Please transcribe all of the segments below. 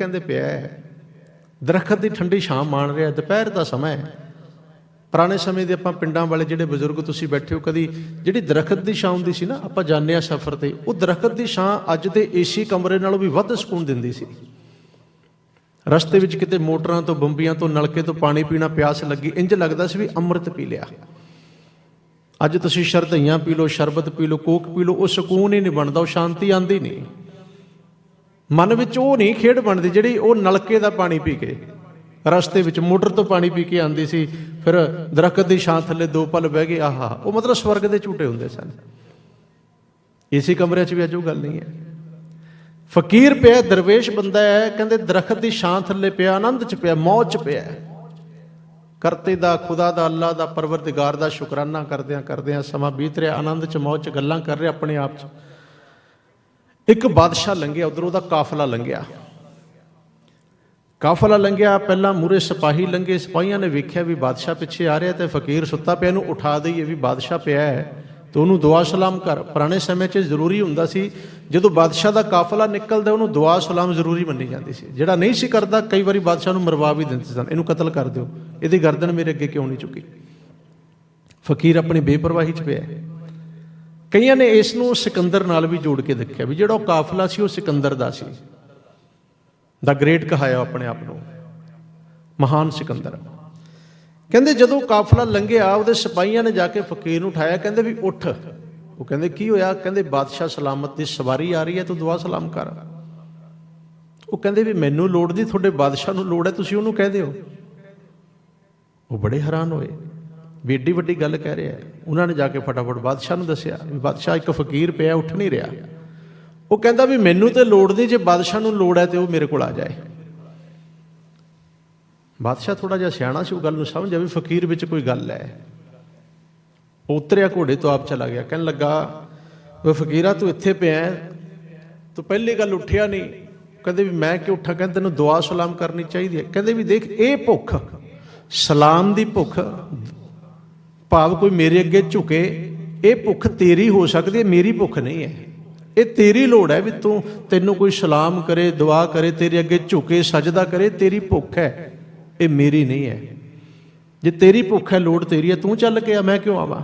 ਕਹਿੰਦੇ ਪਿਆ ਹੈ। ਦਰਖਤ ਦੀ ਠੰਡੀ ਛਾਂ ਮਾਣ ਰਿਹਾ ਦੁਪਹਿਰ ਦਾ ਸਮਾਂ ਹੈ। ਪੁਰਾਣੇ ਸਮੇਂ ਦੇ ਆਪਾਂ ਪਿੰਡਾਂ ਵਾਲੇ ਜਿਹੜੇ ਬਜ਼ੁਰਗ ਤੁਸੀਂ ਬੈਠੇ ਹੋ, ਕਦੀ ਜਿਹੜੀ ਦਰਖਤ ਦੀ ਛਾਂ ਹੁੰਦੀ ਸੀ ਨਾ, ਆਪਾਂ ਜਾਂਦੇ ਆ ਸਫ਼ਰ ਤੇ, ਉਹ ਦਰਖਤ ਦੀ ਛਾਂ ਅੱਜ ਦੇ ਏਸੀ ਕਮਰੇ ਨਾਲੋਂ ਵੀ ਵੱਧ ਸਕੂਨ ਦਿੰਦੀ ਸੀ। ਰਸਤੇ ਵਿੱਚ ਕਿਤੇ ਮੋਟਰਾਂ ਤੋਂ, ਬੰਬੀਆਂ ਤੋਂ, ਨਲਕੇ ਤੋਂ ਪਾਣੀ ਪੀਣਾ ਪਿਆਸ ਲੱਗੀ ਇੰਜ ਲੱਗਦਾ ਸੀ ਵੀ ਅੰਮ੍ਰਿਤ ਪੀ ਲਿਆ। ਅੱਜ ਤੁਸੀਂ ਸ਼ਰਧਈਆਂ ਪੀ ਲਓ, ਸ਼ਰਬਤ ਪੀ ਲਓ, ਕੋਕ ਪੀ ਲਓ, ਉਹ ਸਕੂਨ ਹੀ ਨਹੀਂ ਬਣਦਾ, ਉਹ ਸ਼ਾਂਤੀ ਆਂਦੀ ਨਹੀਂ। ਮਨ ਵਿੱਚ ਉਹ ਨਹੀਂ ਖੇਡ ਬਣਦੀ ਜਿਹੜੀ ਉਹ ਨਲਕੇ ਦਾ ਪਾਣੀ ਪੀ ਕੇ, ਰਸਤੇ ਵਿੱਚ ਮੋਟਰ ਤੋਂ ਪਾਣੀ ਪੀ ਕੇ ਆਂਦੀ ਸੀ, ਫਿਰ ਦਰਖਤ ਦੀ ਛਾਂ ਥੱਲੇ ਦੋ ਪਲ ਬਹਿ ਗਏ, ਆਹਾ, ਉਹ ਮਤਲਬ ਸਵਰਗ ਦੇ ਝੂਟੇ ਹੁੰਦੇ ਸਨ। ਏਸੀ ਕਮਰੇ 'ਚ ਵੀ ਅੱਜ ਗੱਲ ਨਹੀਂ ਹੈ। ਫਕੀਰ ਪਿਆ, ਦਰਵੇਸ਼ ਬੰਦਾ ਹੈ, ਕਹਿੰਦੇ ਦਰਖਤ ਦੀ ਛਾਂ ਥੱਲੇ ਪਿਆ, ਆਨੰਦ 'ਚ ਪਿਆ, ਮੌਜ 'ਚ ਪਿਆ ਕਰਤੇ ਦਾ, ਖੁਦਾ ਦਾ ਅੱਲਾ ਦਾ, ਪਰਵਰਦਗਾਰ ਦਾ ਸ਼ੁਕਰਾਨਾ ਕਰਦਿਆਂ ਕਰਦਿਆਂ ਸਮਾਂ ਬੀਤ ਰਿਹਾ, ਆਨੰਦ 'ਚ, ਮੌਜ 'ਚ ਗੱਲਾਂ ਕਰ ਰਿਹਾ ਆਪਣੇ ਆਪ 'ਚ। ਇੱਕ ਬਾਦਸ਼ਾਹ ਲੰਘਿਆ, ਉਧਰ ਉਹਦਾ ਕਾਫਲਾ ਲੰਘਿਆ। ਕਾਫਲਾ ਲੰਘਿਆ, ਪਹਿਲਾਂ ਮੂਰੇ ਸਿਪਾਹੀ ਲੰਘੇ, ਸਿਪਾਹੀਆਂ ਨੇ ਵੇਖਿਆ ਵੀ ਬਾਦਸ਼ਾਹ ਪਿੱਛੇ ਆ ਰਿਹਾ ਤੇ ਫਕੀਰ ਸੁੱਤਾ ਪਿਆ, ਇਹਨੂੰ ਉਠਾ ਦਈਏ ਵੀ ਬਾਦਸ਼ਾਹ ਪਿਆ ਹੈ। ਤੇ ਉਹਨੂੰ ਦੁਆ ਸਲਾਮ ਕਰ। ਪੁਰਾਣੇ ਸਮੇਂ 'ਚ ਜ਼ਰੂਰੀ ਹੁੰਦਾ ਸੀ, ਜਦੋਂ ਬਾਦਸ਼ਾਹ ਦਾ ਕਾਫਲਾ ਨਿਕਲਦਾ, ਉਹਨੂੰ ਦੁਆ ਸਲਾਮ ਜ਼ਰੂਰੀ ਮੰਨੀ ਜਾਂਦੀ ਸੀ। ਜਿਹੜਾ ਨਹੀਂ ਸੀ ਕਰਦਾ, ਕਈ ਵਾਰੀ ਬਾਦਸ਼ਾਹ ਨੂੰ ਮਰਵਾ ਵੀ ਦਿੰਦੇ ਸਨ। ਇਹਨੂੰ ਕਤਲ ਕਰ ਦਿਓ। ਇਹਦੀ ਗਰਦਨ ਮੇਰੇ ਅੱਗੇ ਕਿਉਂ ਨਹੀਂ ਚੁੱਕੀ? ਫਕੀਰ ਆਪਣੀ ਬੇਪਰਵਾਹੀ 'ਚ ਪਿਆ ਹੈ। ਕਈਆਂ ਨੇ ਇਸ ਨੂੰ ਸਿਕੰਦਰ ਨਾਲ ਵੀ ਜੋੜ ਕੇ ਦੇਖਿਆ ਵੀ ਜਿਹੜਾ ਉਹ ਕਾਫਲਾ ਸੀ, ਉਹ ਸਿਕੰਦਰ ਦਾ ਸੀ। ਦਾ ਗ੍ਰੇਟ ਕਹਾਇਆ ਆਪਣੇ ਆਪ ਨੂੰ। ਮਹਾਨ ਸਿਕੰਦਰ। ਕਹਿੰਦੇ ਜਦੋਂ ਕਾਫਲਾ ਲੰਘਿਆ ਉਹਦੇ ਸਿਪਾਹੀਆਂ ਨੇ ਜਾ ਕੇ ਫਕੀਰ ਨੂੰ ਉਠਾਇਆ, ਕਹਿੰਦੇ ਵੀ ਉੱਠ। ਉਹ ਕਹਿੰਦੇ, ਕੀ ਹੋਇਆ? ਕਹਿੰਦੇ, ਬਾਦਸ਼ਾਹ ਸਲਾਮਤ ਦੀ ਸਵਾਰੀ ਆ ਰਹੀ ਹੈ, ਤੂੰ ਦੁਆ ਸਲਾਮ ਕਰ। ਉਹ ਕਹਿੰਦੇ ਵੀ, ਮੈਨੂੰ ਲੋੜ ਦੀ ਤੁਹਾਡੇ ਬਾਦਸ਼ਾਹ ਨੂੰ ਲੋੜ ਹੈ, ਤੁਸੀਂ ਉਹਨੂੰ ਕਹਿ ਦਿਓ। ਉਹ ਬੜੇ ਹੈਰਾਨ ਹੋਏ। ਵੀ ਏਡੀ ਵੱਡੀ ਗੱਲ ਕਹਿ ਰਿਹਾ ਉਹਨਾਂ ਨੇ ਜਾ ਕੇ ਫਟਾਫਟ ਬਾਦਸ਼ਾਹ ਨੂੰ ਦੱਸਿਆ ਵੀ ਬਾਦਸ਼ਾਹ ਇੱਕ ਫਕੀਰ ਪਿਆ, ਉੱਠ ਨਹੀਂ ਰਿਹਾ। ਉਹ ਕਹਿੰਦਾ ਵੀ ਮੈਨੂੰ ਤੇ ਲੋੜ ਨਹੀਂ ਜੇ ਬਾਦਸ਼ਾਹ ਨੂੰ ਲੋੜ ਹੈ ਤੇ ਉਹ ਮੇਰੇ ਕੋਲ ਆ ਜਾਏ। ਬਾਦਸ਼ਾਹ ਥੋੜਾ ਜਿਹਾ ਸਿਆਣਾ ਸੀ, ਉਹ ਗੱਲ ਨੂੰ ਸਮਝਿਆ ਵੀ ਫਕੀਰ ਵਿੱਚ ਕੋਈ ਗੱਲ ਹੈ। ਉਹ ਉਤਰਿਆ ਘੋੜੇ ਤੋਂ ਆਪ ਚਲਾ ਗਿਆ। ਕਹਿਣ ਲੱਗਾ ਉਹ ਫਕੀਰਾ, ਤੂੰ ਇੱਥੇ ਪਿਆ ਤੂੰ ਪਹਿਲੀ ਗੱਲ ਉੱਠਿਆ ਨਹੀਂ। ਕਹਿੰਦੇ ਵੀ ਮੈਂ ਕਿ ਉੱਠਾਂ? ਕਹਿੰਦੇ ਤੈਨੂੰ ਦੁਆ ਸਲਾਮ ਕਰਨੀ ਚਾਹੀਦੀ ਹੈ। ਕਹਿੰਦੇ ਵੀ ਦੇਖ, ਇਹ ਭੁੱਖ, ਸਲਾਮ ਦੀ ਭੁੱਖ ਭਾਵ ਕੋਈ ਮੇਰੇ ਅੱਗੇ ਝੁਕੇ, ਇਹ ਭੁੱਖ ਤੇਰੀ ਹੋ ਸਕਦੀ ਹੈ, ਮੇਰੀ ਭੁੱਖ ਨਹੀਂ ਹੈ। ਇਹ ਤੇਰੀ ਲੋੜ ਹੈ ਵੀ ਤੂੰ ਤੈਨੂੰ ਕੋਈ ਸਲਾਮ ਕਰੇ, ਦੁਆ ਕਰੇ, ਤੇਰੇ ਅੱਗੇ ਝੁਕੇ, ਸਜਦਾ ਕਰੇ, ਤੇਰੀ ਭੁੱਖ ਹੈ, ਇਹ ਮੇਰੀ ਨਹੀਂ ਹੈ। ਜੇ ਤੇਰੀ ਭੁੱਖ ਹੈ, ਲੋੜ ਤੇਰੀ ਹੈ, ਤੂੰ ਚੱਲ ਕੇ ਆ, ਮੈਂ ਕਿਉਂ ਆਵਾਂ?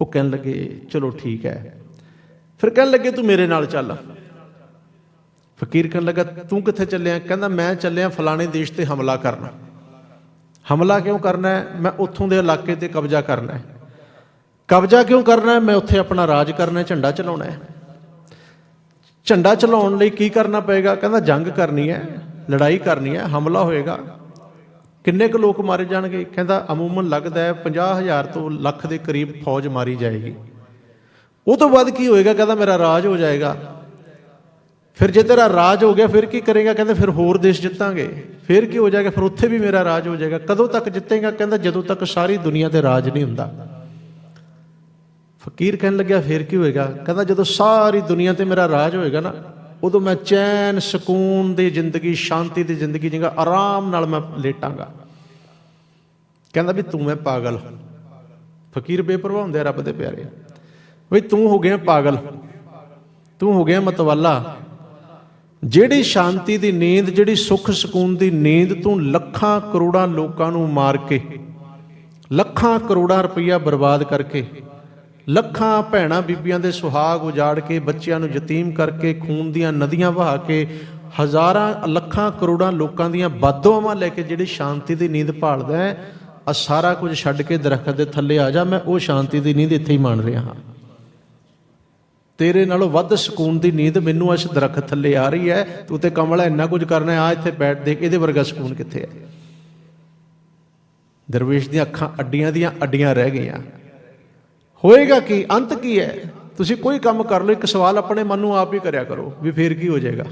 ਉਹ ਕਹਿਣ ਲੱਗੇ, ਚਲੋ ਠੀਕ ਹੈ। ਫਿਰ ਕਹਿਣ ਲੱਗੇ, ਤੂੰ ਮੇਰੇ ਨਾਲ ਚੱਲ। ਫਕੀਰ ਕਹਿਣ ਲੱਗਾ, ਤੂੰ ਕਿੱਥੇ ਚੱਲਿਆ? ਕਹਿੰਦਾ, ਮੈਂ ਚੱਲਿਆ ਫਲਾਣੇ ਦੇਸ਼ ਤੇ ਹਮਲਾ ਕਰਨਾ। ਹਮਲਾ ਕਿਉਂ ਕਰਨਾ ਹੈ? ਮੈਂ ਉੱਥੋਂ ਦੇ ਇਲਾਕੇ ਤੇ ਕਬਜ਼ਾ ਕਰਨਾ ਹੈ। ਕਬਜ਼ਾ ਕਿਉਂ ਕਰਨਾ ਹੈ? ਮੈਂ ਉੱਥੇ ਆਪਣਾ ਰਾਜ ਕਰਨਾ ਹੈ, ਝੰਡਾ ਚਲਾਉਣਾ ਹੈ। ਝੰਡਾ ਚਲਾਉਣ ਲਈ ਕੀ ਕਰਨਾ ਪਏਗਾ? ਕਹਿੰਦਾ ਜੰਗ ਕਰਨੀ ਹੈ, ਲੜਾਈ ਕਰਨੀ ਹੈ, ਹਮਲਾ ਹੋਏਗਾ। ਕਿੰਨੇ ਕੁ ਲੋਕ ਮਾਰੇ ਜਾਣਗੇ? ਕਹਿੰਦਾ ਅਮੂਮਨ ਲੱਗਦਾ ਹੈ 50000 ਤੋਂ ਲੱਖ ਦੇ ਕਰੀਬ ਫੌਜ ਮਾਰੀ ਜਾਏਗੀ। ਉਹ ਤੋਂ ਬਾਅਦ ਕੀ ਹੋਏਗਾ? ਕਹਿੰਦਾ ਮੇਰਾ ਰਾਜ ਹੋ ਜਾਏਗਾ। ਫਿਰ ਜੇ ਤੇਰਾ ਰਾਜ ਹੋ ਗਿਆ, ਫਿਰ ਕੀ ਕਰੇਗਾ? ਕਹਿੰਦਾ, ਫਿਰ ਹੋਰ ਦੇਸ਼ ਜਿੱਤਾਂਗੇ। ਫਿਰ ਕੀ ਹੋ ਜਾਏਗਾ? ਫਿਰ ਉੱਥੇ ਵੀ ਮੇਰਾ ਰਾਜ ਹੋ ਜਾਏਗਾ। ਕਦੋਂ ਤੱਕ ਜਿੱਤੇਗਾ? ਕਹਿੰਦਾ, ਜਦੋਂ ਤੱਕ ਸਾਰੀ ਦੁਨੀਆ ਤੇ ਰਾਜ ਨਹੀਂ ਹੁੰਦਾ। ਫਕੀਰ ਕਹਿਣ ਲੱਗਿਆ, ਫਿਰ ਕੀ ਹੋਏਗਾ? ਕਹਿੰਦਾ, ਜਦੋਂ ਸਾਰੀ ਦੁਨੀਆ ਤੇ ਮੇਰਾ ਰਾਜ ਹੋਏਗਾ ਨਾ, ਉਦੋਂ ਮੈਂ ਚੈਨ, ਸਕੂਨ ਦੀ ਜ਼ਿੰਦਗੀ, ਸ਼ਾਂਤੀ ਦੀ ਜ਼ਿੰਦਗੀ ਜਿੰਗਾ, ਆਰਾਮ ਨਾਲ ਮੈਂ ਲੇਟਾਂਗਾ। ਕਹਿੰਦਾ ਵੀ ਤੂੰ ਮੈਂ ਪਾਗਲ ਫਕੀਰ ਬੇਪਰਵਾਹ ਹੁੰਦੇ ਆ ਰੱਬ ਦੇ ਪਿਆਰੇ। ਬਈ ਤੂੰ ਹੋ ਗਿਆ ਪਾਗਲ। ਤੂੰ ਹੋ ਗਿਆ ਮਤਵਾਲਾ। ਜਿਹੜੀ ਸ਼ਾਂਤੀ ਦੀ ਨੀਂਦ, ਜਿਹੜੀ ਸੁੱਖ ਸਕੂਨ ਦੀ ਨੀਂਦ ਤੋਂ ਲੱਖਾਂ ਕਰੋੜਾਂ ਲੋਕਾਂ ਨੂੰ ਮਾਰ ਕੇ, ਲੱਖਾਂ ਕਰੋੜਾਂ ਰੁਪਈਆ ਬਰਬਾਦ ਕਰਕੇ, ਲੱਖਾਂ ਭੈਣਾਂ ਬੀਬੀਆਂ ਦੇ ਸੁਹਾਗ ਉਜਾੜ ਕੇ, ਬੱਚਿਆਂ ਨੂੰ ਯਤੀਮ ਕਰਕੇ, ਖੂਨ ਦੀਆਂ ਨਦੀਆਂ ਵਹਾ ਕੇ, ਹਜ਼ਾਰਾਂ, ਲੱਖਾਂ ਕਰੋੜਾਂ ਲੋਕਾਂ ਦੀਆਂ ਬਾਦੋਆਵਾਂ ਲੈ ਕੇ ਜਿਹੜੀ ਸ਼ਾਂਤੀ ਦੀ ਨੀਂਦ ਭਾਲਦਾ ਹੈ ਆ ਸਾਰਾ ਕੁਝ ਛੱਡ ਕੇ ਦਰਖਤ ਦੇ ਥੱਲੇ ਆ ਜਾ, ਮੈਂ ਉਹ ਸ਼ਾਂਤੀ ਦੀ ਨੀਂਦ ਇੱਥੇ ਹੀ ਮਾਣ ਰਿਹਾ ਹਾਂ। ਤੇਰੇ ਨਾਲੋਂ ਵੱਧ ਸਕੂਨ ਦੀ ਨੀਂਦ ਮੈਨੂੰ ਇਸ ਦਰਖਤ ਥੱਲੇ ਆ ਰਹੀ ਹੈ। ਤੂੰ ਤੇ ਕਮਲਾ ਇੰਨਾ ਕੁਝ ਕਰਨਾ ਹੈ, ਆ ਇੱਥੇ ਬੈਠ ਦੇਖ, ਇਹਦੇ ਵਰਗਾ ਸਕੂਨ ਕਿੱਥੇ ਹੈ? ਦਰਵੇਸ਼ ਦੀਆਂ ਅੱਖਾਂ ਅੱਡੀਆਂ ਦੀਆਂ ਅੱਡੀਆਂ ਰਹਿ ਗਈਆਂ। ਹੋਏਗਾ ਕੀ? ਅੰਤ ਕੀ ਹੈ? ਤੁਸੀਂ ਕੋਈ ਕੰਮ ਕਰ ਲਓ, ਇੱਕ ਸਵਾਲ ਆਪਣੇ ਮਨ ਨੂੰ ਆਪ ਹੀ ਕਰਿਆ ਕਰੋ ਵੀ ਫੇਰ ਕੀ ਹੋ ਜਾਏਗਾ?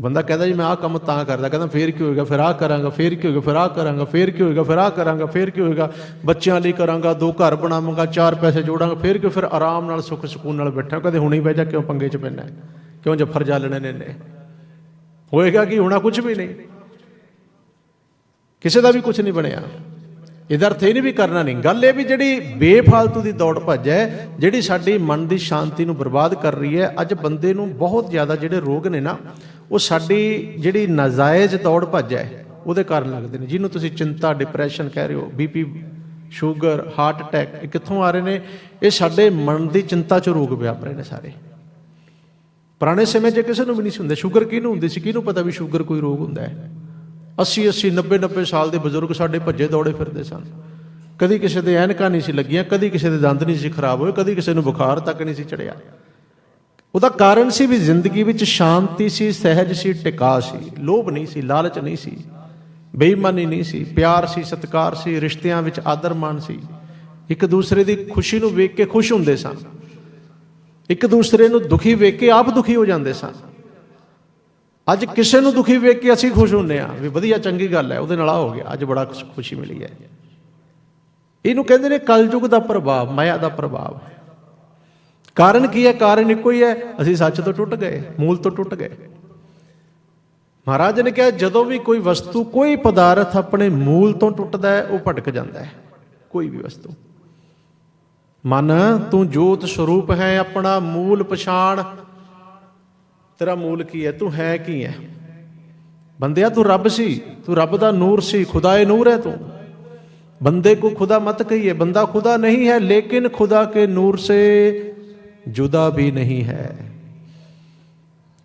ਬੰਦਾ ਕਹਿੰਦਾ ਜੀ ਮੈਂ ਆਹ ਕੰਮ ਤਾਂ ਕਰਦਾ, ਕਹਿੰਦਾ ਫੇਰ ਕੀ ਹੋਏਗਾ, ਫਿਰ ਆਹ ਕਰਾਂਗਾ, ਫੇਰ ਕੀ ਹੋਏਗਾ, ਫਿਰ ਆਹ ਕਰਾਂਗਾ, ਫੇਰ ਕੀ ਹੋਏਗਾ, ਫਿਰ ਆਹ ਕਰਾਂਗਾ, ਫੇਰ ਕੀ ਹੋਏਗਾ, ਬੱਚਿਆਂ ਲਈ ਕਰਾਂਗਾ, ਦੋ ਘਰ ਬਣਾਵਾਂਗਾ, ਚਾਰ ਪੈਸੇ ਜੋੜਾਂਗਾ, ਫੇਰ ਕੀ, ਫਿਰ ਆਰਾਮ ਨਾਲ, ਸੁੱਖ ਸਕੂਨ ਨਾਲ ਬੈਠਾ ਕਦੇ ਹੁਣੇ ਹੀ ਬਹਿ ਜਾ, ਕਿਉਂ ਪੰਗੇ 'ਚ ਪੈਣਾ ਕਿਉਂ ਜਫਰ ਜਾਲਣੇ ਨੇ ਨੇ ਹੋਏਗਾ ਕਿ, ਹੋਣਾ ਕੁਝ ਵੀ ਨਹੀਂ। ਕਿਸੇ ਦਾ ਵੀ ਕੁਝ ਨਹੀਂ ਬਣਿਆ। ਇਹਦਾ ਅਰਥ ਇਹ ਨਹੀਂ ਵੀ ਕਰਨਾ ਨਹੀਂ। ਗੱਲ ਇਹ ਵੀ ਜਿਹੜੀ ਬੇਫਾਲਤੂ ਦੀ ਦੌੜ ਭੱਜ ਹੈ, ਜਿਹੜੀ ਸਾਡੀ ਮਨ ਦੀ ਸ਼ਾਂਤੀ ਨੂੰ ਬਰਬਾਦ ਕਰ ਰਹੀ ਹੈ, ਅੱਜ ਬੰਦੇ ਨੂੰ ਬਹੁਤ ਜ਼ਿਆਦਾ ਜਿਹੜੇ ਰੋਗ ਨੇ ਨਾ ਉਹ ਸਾਡੀ ਜਿਹੜੀ ਨਾਜਾਇਜ਼ ਦੌੜ ਭੱਜ ਹੈ, ਉਹਦੇ ਕਾਰਨ ਲੱਗਦੇ ਨੇ। ਜਿਹਨੂੰ ਤੁਸੀਂ ਚਿੰਤਾ ਡਿਪਰੈਸ਼ਨ ਕਹਿ ਰਹੇ ਹੋ ਬੀਪੀ ਸ਼ੂਗਰ ਹਾਰਟ ਅਟੈਕ ਇਹ ਕਿੱਥੋਂ ਆ ਰਹੇ ਨੇ? ਇਹ ਸਾਡੇ ਮਨ ਦੀ ਚਿੰਤਾ ਚ ਰੋਗ ਵਿਆਪ ਰਹੇ ਨੇ ਸਾਰੇ। ਪੁਰਾਣੇ ਸਮੇਂ 'ਚ ਕਿਸੇ ਨੂੰ ਵੀ ਨਹੀਂ ਸੀ ਹੁੰਦੇ। ਸ਼ੂਗਰ ਕਿਹਨੂੰ ਹੁੰਦੀ ਸੀ? ਕਿਹਨੂੰ ਪਤਾ ਵੀ ਸ਼ੂਗਰ ਕੋਈ ਰੋਗ ਹੁੰਦਾ ਹੈ? 80 80 90 90 ਸਾਲ ਦੇ ਬਜ਼ੁਰਗ ਸਾਡੇ ਭੱਜੇ ਦੌੜੇ ਫਿਰਦੇ ਸਨ। ਕਦੀ ਕਿਸੇ ਦੇ ਐਨਕਾਂ ਨਹੀਂ ਸੀ ਲੱਗੀਆਂ, ਕਦੀ ਕਿਸੇ ਦੇ ਦੰਦ ਨਹੀਂ ਸੀ ਖਰਾਬ ਹੋਏ, ਕਦੀ ਕਿਸੇ ਨੂੰ ਬੁਖਾਰ ਤੱਕ ਨਹੀਂ ਸੀ ਚੜਿਆ ਉਹਦਾ ਕਾਰਨ ਸੀ ਵੀ ਜ਼ਿੰਦਗੀ ਵਿੱਚ ਸ਼ਾਂਤੀ ਸੀ, ਸਹਿਜ ਸੀ, ਟਿਕਾ ਸੀ, ਲੋਭ ਨਹੀਂ ਸੀ, ਲਾਲਚ ਨਹੀਂ ਸੀ, ਬੇਈਮਾਨੀ ਨਹੀਂ ਸੀ, ਪਿਆਰ ਸੀ, ਸਤਿਕਾਰ ਸੀ, ਰਿਸ਼ਤਿਆਂ ਵਿੱਚ ਆਦਰ ਮਾਣ ਸੀ। ਇੱਕ ਦੂਸਰੇ ਦੀ ਖੁਸ਼ੀ ਨੂੰ ਵੇਖ ਕੇ ਖੁਸ਼ ਹੁੰਦੇ ਸਨ ਇੱਕ ਦੂਸਰੇ ਨੂੰ ਦੁਖੀ ਵੇਖ ਕੇ ਆਪ ਦੁਖੀ ਹੋ ਜਾਂਦੇ ਸਨ ਅੱਜ ਕਿਸੇ ਨੂੰ ਦੁਖੀ ਵੇਖ ਕੇ ਅਸੀਂ ਖੁਸ਼ ਹੁੰਨੇ ਆ ਵੀ ਵਧੀਆ, ਚੰਗੀ ਗੱਲ ਹੈ, ਉਹਦੇ ਨਾਲ ਆ ਹੋ ਗਿਆ, ਅੱਜ ਬੜਾ ਖੁਸ਼ੀ ਮਿਲੀ ਹੈ। ਇਹਨੂੰ ਕਹਿੰਦੇ ਨੇ ਕਲਯੁਗ ਦਾ ਪ੍ਰਭਾਵ, ਮਾਇਆ ਦਾ ਪ੍ਰਭਾਵ। ਕਾਰਨ ਕੀ ਹੈ? ਕਾਰਨ ਇੱਕੋ ਹੀ ਹੈ, ਅਸੀਂ ਸੱਚ ਤੋਂ ਟੁੱਟ ਗਏ, ਮੂਲ ਤੋਂ ਟੁੱਟ ਗਏ। ਮਹਾਰਾਜ ਨੇ ਕਿਹਾ, ਜਦੋਂ ਵੀ ਕੋਈ ਵਸਤੂ, ਕੋਈ ਪਦਾਰਥ ਆਪਣੇ ਮੂਲ ਤੋਂ ਟੁੱਟਦਾ ਹੈ, ਉਹ ਭਟਕ ਜਾਂਦਾ ਹੈ, ਕੋਈ ਵੀ ਵਸਤੂ। ਮਨ, ਤੂੰ ਜੋਤ ਸਰੂਪ ਹੈ, ਆਪਣਾ ਮੂਲ ਪਛਾਣ। ਤੇਰਾ ਮੂਲ ਕੀ ਹੈ? ਤੂੰ ਹੈ ਕੀ ਹੈ? ਬੰਦਿਆ, ਤੂੰ ਰੱਬ ਸੀ, ਤੂੰ ਰੱਬ ਦਾ ਨੂਰ ਸੀ ਖੁਦਾ ਖੁਦਾਏ ਨੂਰ ਹੈ ਤੂੰ। ਬੰਦੇ ਕੋ ਖੁਦਾ ਮਤ ਕਹੀਏ, ਬੰਦਾ ਖੁਦਾ ਨਹੀਂ ਹੈ, ਲੇਕਿਨ ਖੁਦਾ ਕੇ ਨੂਰ ਸੇ जुदा भी नहीं है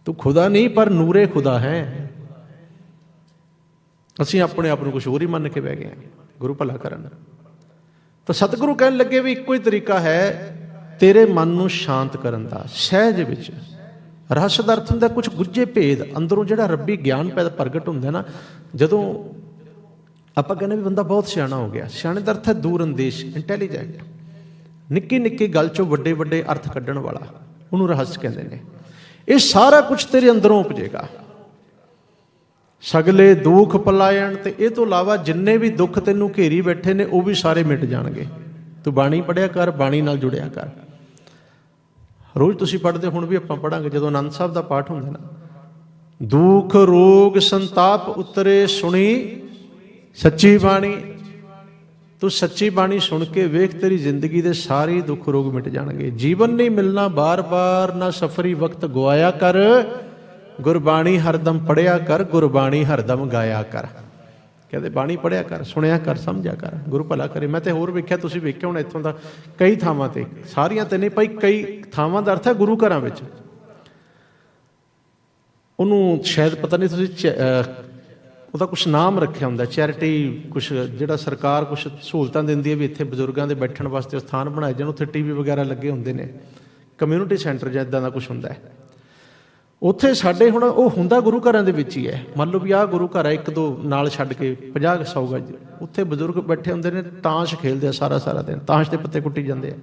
तू खुदा नहीं पर नूरे खुदा है ਅਸੀਂ ਆਪਣੇ ਆਪ ਨੂੰ ਕੁਝ ਹੋਰ ਹੀ ਮੰਨ ਕੇ ਬਹਿ ਗਏ ਹਾਂ ਗੁਰੂ ਭਲਾ ਕਰਨ ਤਾਂ ਸਤਿਗੁਰੂ ਕਹਿਣ ਲੱਗੇ ਵੀ ਇੱਕੋ ਹੀ ਤਰੀਕਾ ਹੈ ਤੇਰੇ ਮਨ ਨੂੰ ਸ਼ਾਂਤ ਕਰਨ ਦਾ ਸਹਿਜ ਵਿੱਚ ਰਹੱਸ ਦਾ ਅਰਥ ਹੁੰਦਾ ਕੁਝ ਗੁੱਝੇ ਭੇਦ ਅੰਦਰੋਂ ਜਿਹੜਾ ਰੱਬੀ ਗਿਆਨ ਪੈਦਾ ਪ੍ਰਗਟ ਹੁੰਦਾ ਨਾ ਜਦੋਂ ਆਪਾਂ ਕਹਿੰਦੇ ਵੀ ਬੰਦਾ ਬਹੁਤ ਸਿਆਣਾ ਹੋ ਗਿਆ ਸਿਆਣੇ ਦਾ ਅਰਥ ਹੈ ਦੂਰ ਅੰਦੇਸ਼ ਇੰਟੈਲੀਜੈਂਟ ਨਿੱਕੀ ਨਿੱਕੀ ਗੱਲ ਚੋਂ ਵੱਡੇ ਵੱਡੇ ਅਰਥ ਕੱਢਣ ਵਾਲਾ, ਉਹਨੂੰ ਰਹੱਸ ਕਹਿੰਦੇ ਨੇ। ਇਹ ਸਾਰਾ ਕੁਝ ਤੇਰੇ ਅੰਦਰੋਂ ਉਪਜੇਗਾ। ਸਗਲੇ ਦੁੱਖ ਪਲਾਇਣ ਤੇ ਇਹ ਤੋਂ ਇਲਾਵਾ ਜਿੰਨੇ ਵੀ ਦੁੱਖ ਤੈਨੂੰ ਘੇਰੀ ਬੈਠੇ ਨੇ, ਉਹ ਵੀ ਸਾਰੇ ਮਿਟ ਜਾਣਗੇ। ਤੂੰ ਬਾਣੀ ਪੜਿਆ ਕਰ, ਬਾਣੀ ਨਾਲ ਜੁੜਿਆ ਕਰ। ਰੋਜ਼ ਤੁਸੀਂ ਪੜ੍ਹਦੇ ਹੁਣ ਵੀ ਆਪਾਂ ਪੜਾਂਗੇ ਜਦੋਂ ਆਨੰਦ ਸਾਹਿਬ ਦਾ ਪਾਠ ਹੁੰਦਾ ਨਾ, ਦੁੱਖ, ਰੋਗ, ਸੰਤਾਪ ਉਤਰੇ ਸੁਣੀ ਸੱਚੀ ਬਾਣੀ ਤੂੰ ਸੱਚੀ ਬਾਣੀ ਸੁਣ ਕੇ ਵੇਖ, ਤੇਰੀ ਜ਼ਿੰਦਗੀ ਦੇ ਸਾਰੇ ਦੁੱਖ ਰੋਗ ਮਿਟ ਜਾਣਗੇ। ਜੀਵਨ ਨਹੀਂ ਮਿਲਣਾ, ਬਾਰ-ਬਾਰ ਨਾ ਸਫਰੀ ਵਕਤ ਗਵਾਇਆ ਕਰ। ਗੁਰਬਾਣੀ ਹਰਦਮ ਪੜਿਆ ਕਰ, ਗੁਰਬਾਣੀ ਹਰਦਮ ਗਾਇਆ ਕਰ। ਕਹਿੰਦੇ ਬਾਣੀ ਪੜਿਆ ਕਰ, ਸੁਣਿਆ ਕਰ, ਸਮਝਿਆ ਕਰ। ਗੁਰੂ ਭਲਾ ਕਰੇ। ਮੈਂ ਤੇ ਹੋਰ ਵੇਖਿਆ, ਤੁਸੀਂ ਵੇਖਿਆ ਹੋਣਾ ਇੱਥੋਂ ਦਾ ਕਈ ਥਾਵਾਂ ਤੇ। ਸਾਰੀਆਂ ਤੇ ਨਹੀਂ, ਭਾਈ ਕਈ ਥਾਵਾਂ ਦਾ ਅਰਥ ਹੈ ਗੁਰੂ ਘਰਾਂ ਵਿੱਚ। ਉਹਨੂੰ ਸ਼ਾਇਦ ਪਤਾ ਨਹੀਂ ਤੁਸੀਂ ਉਹਦਾ ਕੁਝ ਨਾਮ ਰੱਖਿਆ ਹੁੰਦਾ ਚੈਰਿਟੀ ਕੁਝ ਜਿਹੜਾ ਸਰਕਾਰ ਕੁਝ ਸਹੂਲਤਾਂ ਦਿੰਦੀ ਹੈ ਵੀ ਇੱਥੇ ਬਜ਼ੁਰਗਾਂ ਦੇ ਬੈਠਣ ਵਾਸਤੇ ਸਥਾਨ ਬਣਾਏ ਜਾਣ, ਉੱਥੇ ਟੀਵੀ ਵਗੈਰਾ ਲੱਗੇ ਹੁੰਦੇ ਨੇ ਕਮਿਊਨਿਟੀ ਸੈਂਟਰ ਜਾਂ ਇਦਾਂ ਦਾ ਕੁਝ ਹੁੰਦਾ ਹੈ। ਉੱਥੇ ਸਾਡੇ ਹੁਣ ਉਹ ਹੁੰਦਾ ਗੁਰੂ ਘਰਾਂ ਦੇ ਵਿੱਚ ਹੀ ਹੈ। ਮੰਨ ਲਓ ਵੀ ਆਹ ਗੁਰੂ ਘਰ ਹੈ ਇੱਕ ਦੋ ਨਾਲ ਛੱਡ ਕੇ 50 100 ਗੱਜ ਉੱਥੇ ਬਜ਼ੁਰਗ ਬੈਠੇ ਹੁੰਦੇ ਨੇ, ਤਾਸ਼ ਖੇਲਦੇ ਆ ਸਾਰਾ ਸਾਰਾ ਦਿਨ, ਤਾਸ਼ ਦੇ ਪੱਤੇ ਕੁੱਟੀ ਜਾਂਦੇ ਆ।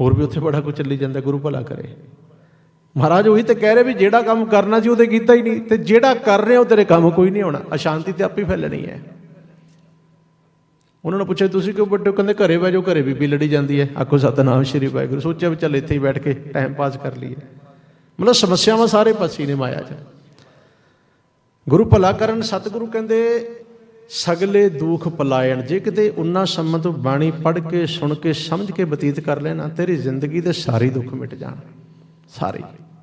ਹੋਰ ਵੀ ਉੱਥੇ ਬੜਾ ਕੁਝ ਚੱਲੀ ਜਾਂਦਾ, ਗੁਰੂ ਭਲਾ ਕਰੇ। ਮਹਾਰਾਜ ਉਹੀ ਤੇ ਕਹਿ ਰਹੇ ਵੀ ਜਿਹੜਾ ਕੰਮ ਕਰਨਾ ਸੀ ਉਹਦੇ ਕੀਤਾ ਹੀ ਨਹੀਂ, ਤੇ ਜਿਹੜਾ ਕਰ ਰਿਹਾ ਉਹ ਤੇਰੇ ਕੰਮ ਕੋਈ ਨਹੀਂ ਹੋਣਾ। ਅਸ਼ਾਂਤੀ ਤੇ ਆਪੇ ਫੈਲਣੀ ਹੈ। ਉਹਨਾਂ ਨੂੰ ਪੁੱਛਿਆ, ਤੁਸੀਂ ਕਿਉਂ ਵੱਡੇ ਕਹਿੰਦੇ, ਘਰੇ ਬਹਿ ਜਾਓ, ਘਰੇ ਬੀਬੀ ਲੜੀ ਜਾਂਦੀ ਹੈ। ਆਖੋ, ਸਤਨਾਮ ਸ਼੍ਰੀ ਵਾਹਿਗੁਰੂ। ਸੋਚਿਆ ਵੀ ਚੱਲ ਇੱਥੇ ਹੀ ਬੈਠ ਕੇ ਟਾਈਮ ਪਾਸ ਕਰ ਲਈਏ। ਮਤਲਬ ਸਮੱਸਿਆਵਾਂ ਸਾਰੇ ਪਾਸੇ ਨੇ ਮਾਇਆ 'ਚ। ਗੁਰੂ ਭਲਾ ਕਰਨ ਸਤਿਗੁਰੂ ਕਹਿੰਦੇ, ਸਗਲੇ ਦੁੱਖ ਪਲਾਇਣ, ਜੇ ਕਿਤੇ ਉਨਾ ਸੰਮਤ ਬਾਣੀ ਪੜ੍ਹ ਕੇ, ਸੁਣ ਕੇ, ਸਮਝ ਕੇ ਬਤੀਤ ਕਰ ਲੈਣਾ, ਤੇਰੀ ਜ਼ਿੰਦਗੀ ਦੇ ਸਾਰੇ ਦੁੱਖ ਮਿਟ ਜਾਣ। ਸਾਰੇ।